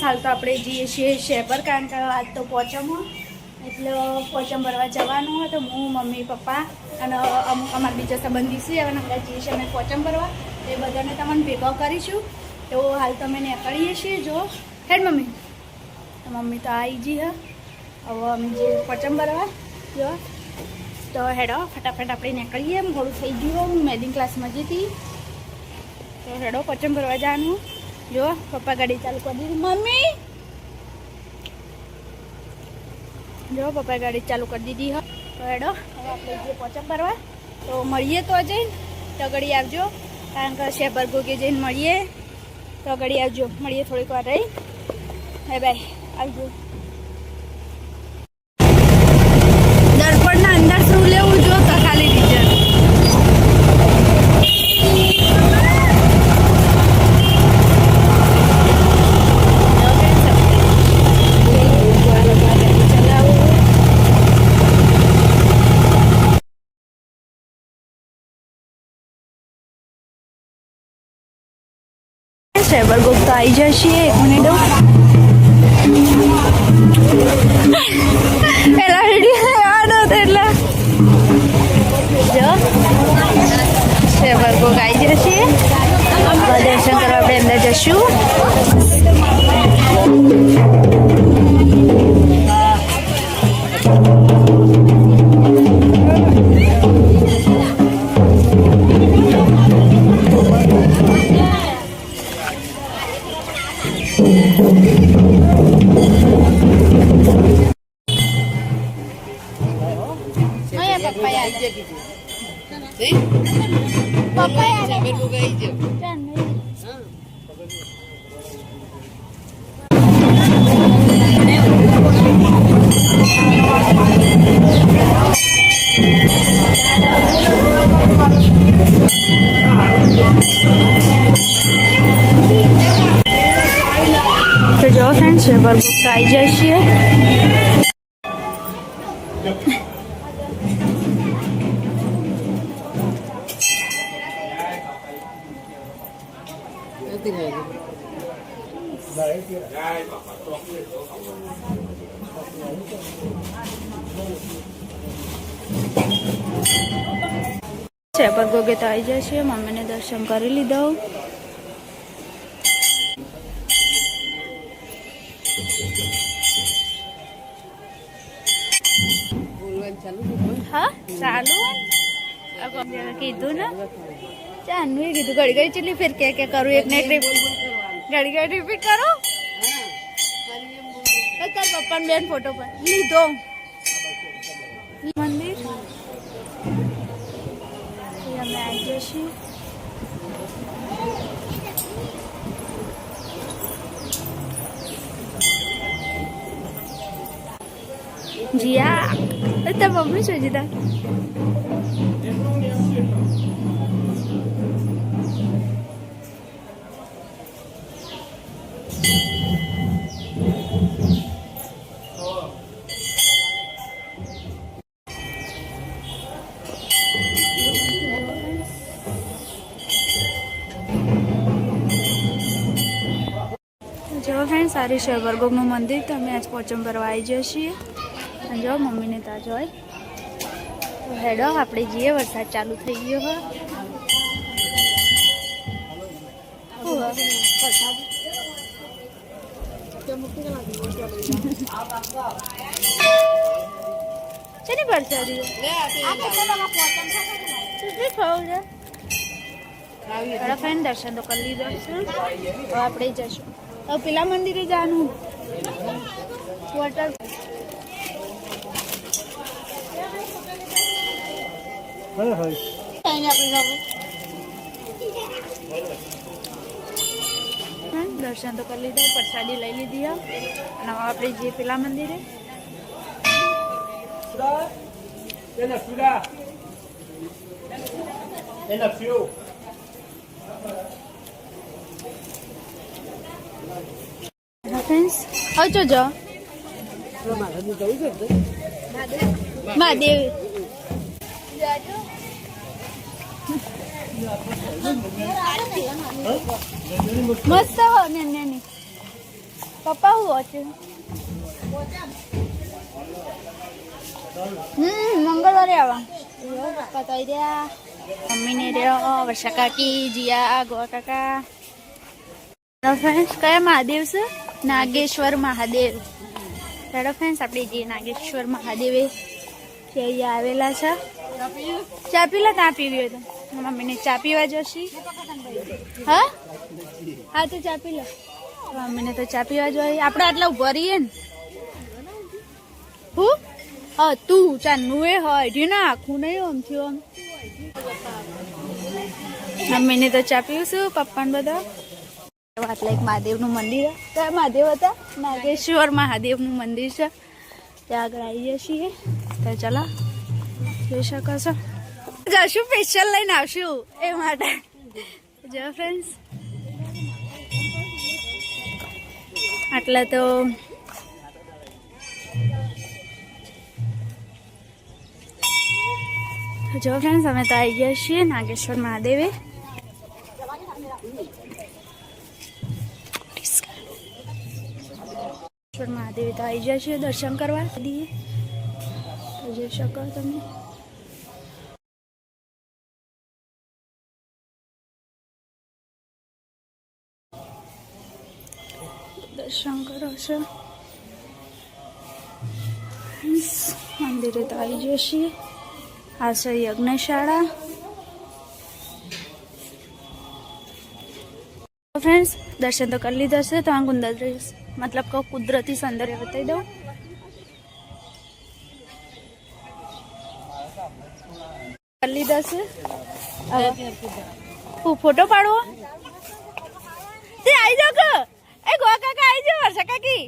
Friends હાલ તો આપણે જઈએ છીએ શેપર, કારણ કે આજ તો પોચમો એટલે પોચમ ભરવા જવાનું હોય તો હું, મમ્મી, પપ્પા અને અમુક અમારા બીજા સંબંધી છે, અને હમણાં જઈએ છીએ અમે પોચમ ભરવા. એ બધાને તમને ભેગો કરીશું. તો હાલ તો અમે નીકળીએ છીએ, જો. હેડ મમ્મી? મમ્મી તો આવી જઈ હવે અમે જઈએ પોચમ ભરવા, જો. તો હેડો, ફટાફટ આપણે નીકળીએ. એમ મોડું થઈ ગયું હું મેદિંગ ક્લાસમાં જતી તો હેડો, પોચમ ભરવા જવાનું. જો પપ્પા ગાડી ચાલુ કરી દીધી મમ્મી જો પપ્પાએ ગાડી ચાલુ કરી દીધી હો તો હેડો હવે આપણે જે પોચમ ભરવા તો મળીએ તો જઈને તો ઘડી આવજો કારણ કે શેપર ગોગે જઈને મળીએ તો ઘડી આવજો મળીએ થોડીક વાર રહી બાય બાય આવજો દર્પણના અંદર શું લેવું જો તો ખાલી ટીચર શેબર ગુપ્તા આવી જશે એક મિનિટ પેલા વીડિયો યાદ હતો એટલે. જો. શેબર ગુપ આવી જશે દર્શન કરવા આપણે અંદર જશું. પપ્પા તો જો ફ્રેન્ડ શેબર બુક આવી જાય છે આવી જશે મમ્મી મમ્મીને દર્શન કરી લીધો. હા, ચાલુ કીધું ને? ચાનું એ કીધું ઘડી ઘડી ફેર કે કે કરું, એક ને એક ઘડી ઘડી રિપીટ કરો? બેન ફોટો પર લીધો. અમે આવી જઈશું જીયા એ તાર મમ્મી સારી છે, વરગોગનું મંદિર. તો અમે આજ પોચમ ભરવા આવી જઈએ છીએ. અને જો, મમ્મીને ત્યાં જોઈ. તો હેડો આપણે જઈએ, વરસાદ ચાલુ થઈ ગયો હોય? શેની પરસાદી ખાવું છે? દર્શન તો કરી લીધા આપણે જશું પેલા મંદિરે જવાનું વોટર દર્શન તો કરી લીધા પ્રસાદી લઈ લીધી હે. અને હવે આપણે જઈએ પેલા મંદિરે. Tên là ફ્રેન્ડ્સ આવજો જો મહાદેવ મસ્ત હો ને ને ને પપ્પા હું વાંચે હમ મંગળવારે આવા પતાવી દ્યા મમ્મીને રહ્યો વર્ષા કાકી જીયા ગોવા કાકા ફ્રેન્ડ્સ કયા મહાદેવ છે નાગેશ્વર મહાદેવ. ચાલો ફ્રેન્ડ્સ આપણે જે નાગેશ્વર મહાદેવે તે અહીંયા આવેલા છે. ચા પીલા ત્યાં પીવી હોય તો. મમ્મીને ચા પીવા જોશી. હા? હા, તો ચા પી લો. મમ્મીને તો ચા પીવા જોઈએ આપણે આટલા ઊભા રહીએ ને. હું? હા, તું. ચાનું એ હોય. રહ્યું ના આખું નહીં આમ થયું આમ મમ્મીને તો ચા પીવું પીવશું, પપ્પાને બધા. વાટલા એક મહાદેવનું મંદિર. કયા મહાદેવ હતા. નાગેશ્વર મહાદેવનું મંદિર છે. ત્યાં આગળ આવીએ છીએ. તો ચલો, જોઈ શકો છો. જશું સ્પેશિયલ લઈને આવશું એ માટે. જો ફ્રેન્ડ્સ આટલા તો જો ફ્રેન્ડ્સ અમે તો આવી ગયા છીએ નાગેશ્વર મહાદેવે. નાગેશ્વર મહાદેવે તો આવી જશે, દર્શન કરવા દીએ. જઈ શકો તમે. દર્શન કરો છો. મંદિરે તો આવી જશે. આ છે યજ્ઞશાળા. ફ્રેન્ડ્સ દર્શન તો કરી લીધા છે, તો આ કુંદરી મતલબ કે કુદરતી સૌંદર્ય બતાવી દઉં. કરી લીધા છે ફોટો પાડવો? તે આવી જાવ કે? એ ગોવા કાકા આવી જાવ વર્ષા કાકી.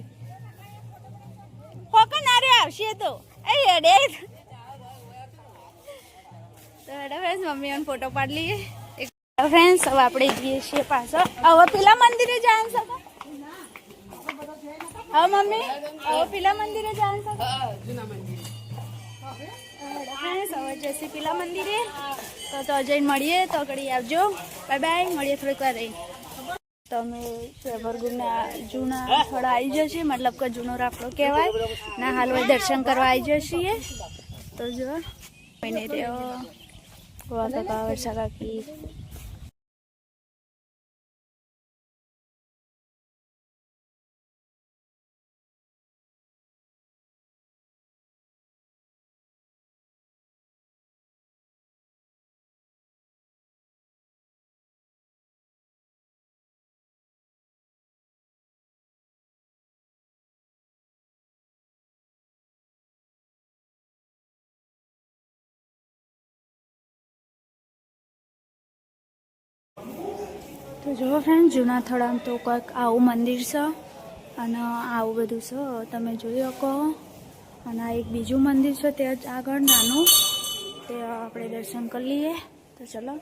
કોકો નારે આવશે તો. એ એડે તો એડા ફ્રેન્ડ્સ મમ્મી ફોટો પાડી લઈએ ફ્રેન્ડ્સ હવે આપણે જઈએ છીએ પાછો. હવે પેલા મંદિરે જવાનું શકો હવે મમ્મી? આવો પીલા મંદિરે શકો ફ્રેન્ડ્સ હવે જશે પેલા મંદિરે. તો તો જઈને મળીએ તો ઘડી આવજો. બાય બાય મળીએ થોડીક વાર તમે શેભરગુના જૂના થોડા આવી જશે મતલબ કે જૂનો રાફડો કહેવાય. ના હાલ દર્શન કરવા આવી જશીએ. તો જો મહિને રહ્યો. ગોવા કાકા વર્ષા તો જુઓ ફ્રેન્ડ જૂના થળામાં તો કંઈક આવું મંદિર છે અને આવું બધું છે. તમે જોઈ શકો. અને આ એક બીજું મંદિર છે તે જ આગળ નાનું. તે આપણે દર્શન કરી લઈએ. તો ચલો.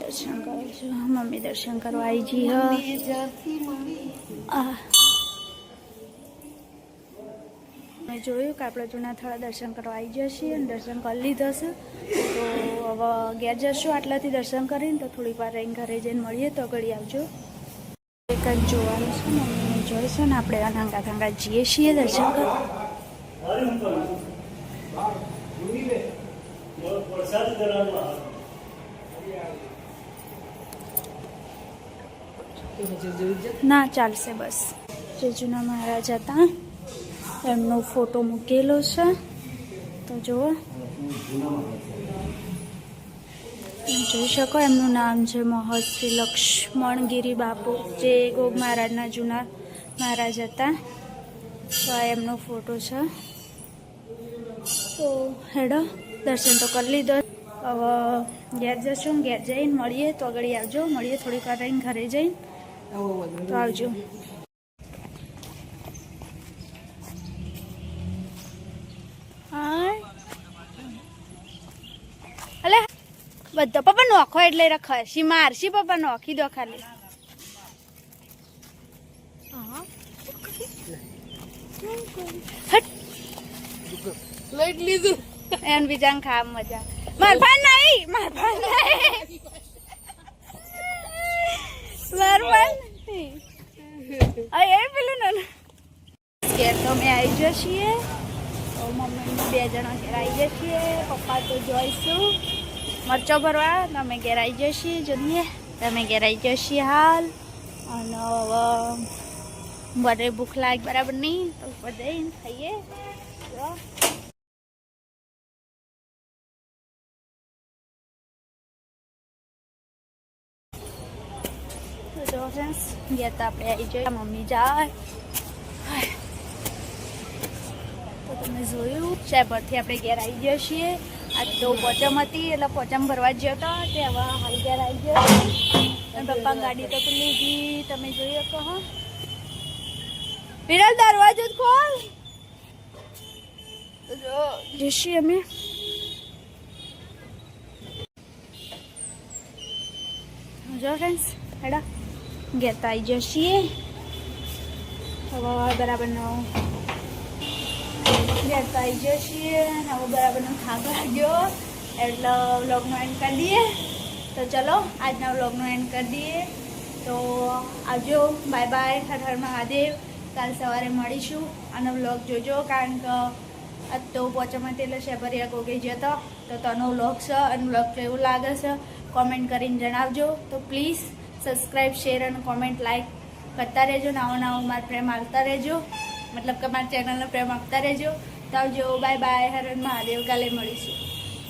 દર્શન કરું છું. મમ્મી દર્શન કરવા આવી જી હ આ જોયું કે આપણે જૂના થોડા દર્શન કરવા આવી જશે અને દર્શન કરી લીધા છે. તો હવે ઘેર જશું આટલાથી દર્શન કરીને તો થોડીક વાર રહીને ઘરે જઈને મળીએ તો ઘડી આવજો. એક જ જોવાનું છે મમ્મીને જોઈશું ને, આપણે અનાંગા થાંગા જઈએ છીએ દર્શન કરવા. ના, ચાલશે બસ. જે જૂના મહારાજ હતા એમનો ફોટો મૂકેલો છે. તો જુઓ. જોઈ શકો એમનું નામ છે મહર્ષિ લક્ષ્મણગીરી બાપુ. જે ગોગ મહારાજના જૂના મહારાજ હતા. તો આ એમનો ફોટો છે. તો હેડો, દર્શન તો કરી લીધો. હવે ઘેર જશું, ઘેર જઈને મળીએ. તો આગળ આવજો. મળીએ થોડીક વાર રહીને ઘરે જઈને. તો આવજો. બધો. પપ્પા નોખો એટલે રખાય શી મારશી પપ્પા નોખી? દો ખાલી. લીધું. એને બીજાને ખાવા મજા. માર ભાન નહીં! એ પેલું ના ઘેર તો અમે આવી જઈએ તો મમ્મી બે જણા ઘેર આવી જઈએ પપ્પા તો જોઈશું. મરચો ભરવા, તમે ઘેર આવી જઈએ તમે ઘેર આવી જઈએ હાલ. અને બધે ભૂખ લાગે બરાબર નહીં, તો બધે ખાઈએ. જો. તો આપણે આવી જઈએ. મમ્મી જાય. તો તમે જોયું શેપરથી આપણે ઘેર આવી જઈએ છીએ. તો પોચમ હતી, એટલે પોચમ ભરવા જ હતો. તે હવે હાલ આવી ગયો પપ્પા ગાડી તો ખુલ્લી લીધી, તમે જોઈ શકો હા. વિરલ, દરવાજો જ ખોલ. જશી અમે. જો ફ્રેન્ડ્સ હેડા. ગેતા આવી જશીએ હવે બરાબર નો ઘેર આવી જઈએ અને હવે બરાબર નો થાક લાગ્યો. એટલે વ્લોગનો એન્ડ કરી દઈએ. તો ચલો, આજના વ્લોગનો એન્ડ કરી દઈએ. તો આવજો. Bye bye Har Har Mahadev. કાલ સવારે મળીશું. અને વ્લોગ જોજો, કારણ કે આજ તો પોચામાં તેલ શેભરિયા ગોગી જતો તો. તનો વ્લોગ છે અને વ્લોગ કેવું લાગે છે કોમેન્ટ કરીને જણાવજો. તો પ્લીઝ સબસ્ક્રાઈબ શેર અને કોમેન્ટ લાઈક કરતા રહેજો. નવો નવો મારા પ્રેમ આવતા રહેજો. મતલબ કે મારા ચેનલનો પ્રેમ આપતા રહેજો. તો આવજો. બાય બાય હરણ હર મહાદેવ. કાલે મળીશું.